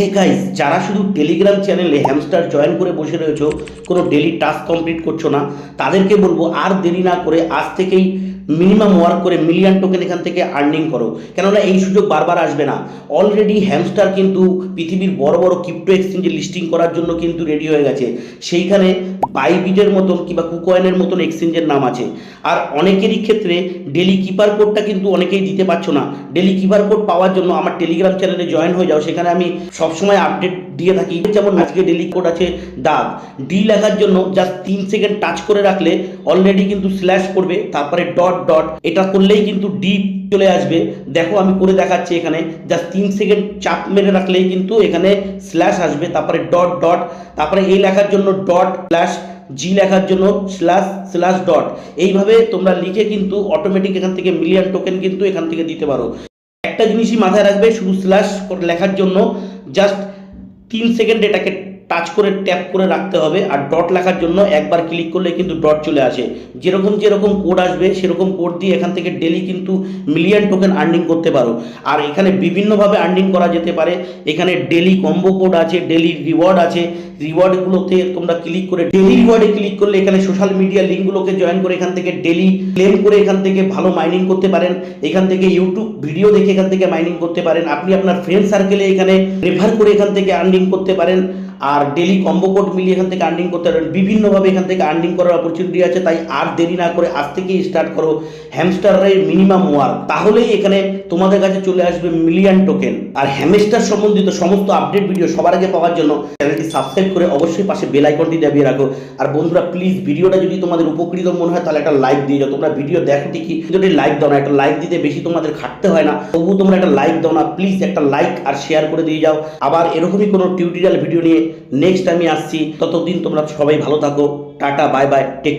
Hey guys যারা শুধু Telegram চ্যানেলে হ্যামস্টার জয়েন করে বসে রয়েছো, কোনো ডেলি টাস্ক কমপ্লিট করছ না, তাদেরকে বলব আর দেরি না করে আজ থেকেই মিনিমাম ওয়ার্ক করে মিলিয়ন টোকেন এখান থেকে আর্নিং করো। কেননা এই সুযোগ বারবার আসবে না। অলরেডি হ্যামস্টার কিন্তু পৃথিবীর বড় বড় ক্রিপ্টো এক্সচেঞ্জে লিস্টিং করার জন্য কিন্তু রেডি হয়ে গেছে। সেইখানে বাইবিটের মতন কিংবা কুকয়েনের মতন এক্সচেঞ্জের নাম আছে। আর অনেকেরই ক্ষেত্রে ডেলি কিপার কোডটা কিন্তু অনেকেই দিতে পারছ না। ডেলি কিপার কোড পাওয়ার জন্য আমার টেলিগ্রাম চ্যানেলে জয়েন হয়ে যাও। সেখানে আমি সবসময় আপডেট দিয়ে থাকি। যেমন আজকে ডেলি কোড আছে দাগ। ডি লেখার জন্য জাস্ট তিন সেকেন্ড টাচ করে রাখলে অলরেডি কিন্তু স্ল্যাশ করবে, তারপরে ডট ডট এটা করলেই কিন্তু ডি চলে আসবে। দেখো আমি করে দেখাচ্ছি এখানে। জাস্ট তিন সেকেন্ড চাপ মেরে রাখলেই কিন্তু এখানে স্ল্যাশ আসবে, তারপরে ডট ডট তারপরে এই লেখার জন্য ডট স্ল্যাশ জি লেখার জন্য স্ল্যাশ স্ল্যাশ ডট এইভাবে তোমরা লিখে কিন্তু অটোমেটিক এখান থেকে মিলিয়ন টোকেন কিন্তু এখান থেকে দিতে পারো। একটা জিনিসই মাথায় রাখবে, শুধু স্ল্যাশ লেখার জন্য। জাস্ট তিন সেকেন্ড এটাকে টাচ করে ট্যাপ করে রাখতে হবে আর ডট লেখার জন্য একবার ক্লিক করলে কিন্তু ডট চলে আসে। যেরকম যেরকম কোড আসবে, সেরকম কোড দিয়ে এখান থেকে ডেলি কিন্তু মিলিয়ন টোকেন আর্নিং করতে পারো। আর এখানে বিভিন্নভাবে আর্নিং করা যেতে পারে। এখানে ডেলি কম্বো কোড আছে ডেলি রিওয়ার্ড আছে। রিওয়ার্ডগুলোতে তোমরা ক্লিক করে ডেলি রিওয়ার্ডে ক্লিক করলে এখানে সোশ্যাল মিডিয়া লিঙ্কগুলোকে জয়েন করে এখান থেকে ডেলি ক্লেম করে এখান থেকে ভালো মাইনিং করতে পারেন। এখান থেকে ইউটিউব ভিডিও দেখে এখান থেকে মাইনিং করতে পারেন। আপনি আপনার ফ্রেন্ড সার্কেলে এখানে রেফার করে এখান থেকে আর্নিং করতে পারেন। আর ডেলি কম্বো কোড মিলিয়ে এখান থেকে আর্নিং করতে পারেন। বিভিন্নভাবে এখান থেকে আর্নিং করার অপরচুনিটি আছে, তাই আর দেরি না করে আজ থেকেই স্টার্ট করো হ্যামস্টারের মিনিমাম ওয়ার্ক তাহলেই এখানে তোমাদের কাছে চলে আসবে মিলিয়ন টোকেন আর হ্যামস্টার সম্বন্ধিত সমস্ত আপডেট ভিডিও সবার আগে পাওয়ার জন্য চ্যানেলটি সাবস্ক্রাইব করে অবশ্যই পাশে বেল আইকনটি দাবিয়ে রাখো। আর বন্ধুরা প্লিজ ভিডিওটা যদি তোমাদের উপকৃত মনে হয়, তাহলে একটা লাইক দিয়ে যাও। তোমরা ভিডিও দেখো ঠিকই যদি লাইক দাও না, একটা লাইক দিতে বেশি তোমাদের খাটতে হয় না, তবুও তোমরা একটা লাইক দাও না। প্লিজ একটা লাইক আর শেয়ার করে দিয়ে যাও। আবার এরকমই কোনো টিউটোরিয়াল ভিডিও নিয়ে নেক্সট আমি আসছি। ততদিন তোমরা সবাই ভালো থাকো। Tata bye bye take care